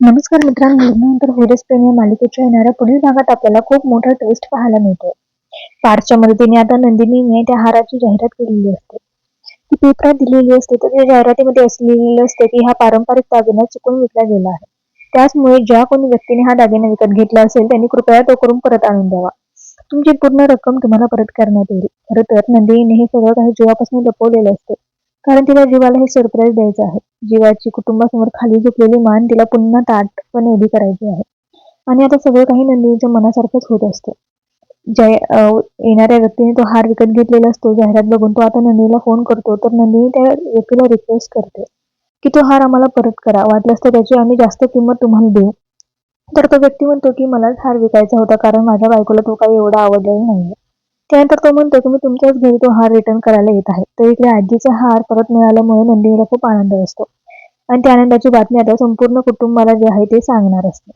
नमस्कार मित्रांनो लग्नानंतर व्हिडिओज प्रेम या मालिकेच्या येणाऱ्या पुढील भागात आपल्याला खूप मोठा ट्विस्ट पाहायला मिळतो पार्कच्या मदतीने आता नंदिनीने त्या हाराची जाहिरात केलेली असते. ती पेपरात दिलेली असते तर त्या जाहिरातीमध्ये असलेली असते की हा पारंपरिक दागिना चुकून विकला गेला आहे. त्याचमुळे ज्या कोणी व्यक्तीने हा दागिना विकत घेतला असेल त्यांनी कृपया तो करून परत आणून द्यावा. तुमची पूर्ण रक्कम तुम्हाला परत करण्यात येईल. खरं तर नंदिनीने हे सगळं काही जीवापासून लपवलेलं असते. कारण तिला जीवाला हे सरप्राईज द्यायचं आहे. जीवाची कुटुंबासमोर खाली झुकलेली मान तिला पुन्हा ताटपणे उभी करायची आहे. आणि आता सगळं काही नंदिनीच्या मनासारखंच होत असते. जय येणाऱ्या व्यक्तीने तो हार विकत घेतलेला असतो. जाहिरात बघून तो आता नंदिनीला फोन करतो. तर नंदिनी त्या व्यक्तीला रिक्वेस्ट करते की तो हार आम्हाला परत करा. वाटल्यास तर त्याची आम्ही जास्त किंमत तुम्हाला देऊ. तर तो व्यक्ती म्हणतो की मलाच हार विकायचा होता कारण माझ्या बायकोला तो काही एवढा आवडलेला नाहीये. त्यानंतर तो म्हणतो की मी तुमच्याच घरी तो हार रिटर्न करायला येत आहे. तर इकडे आजीचा हार परत मिळाल्यामुळे नंदिनीला खूप आनंद असतो. आणि त्या आनंदाची बातमी आता संपूर्ण कुटुंबाला जे आहे ते सांगणार असते.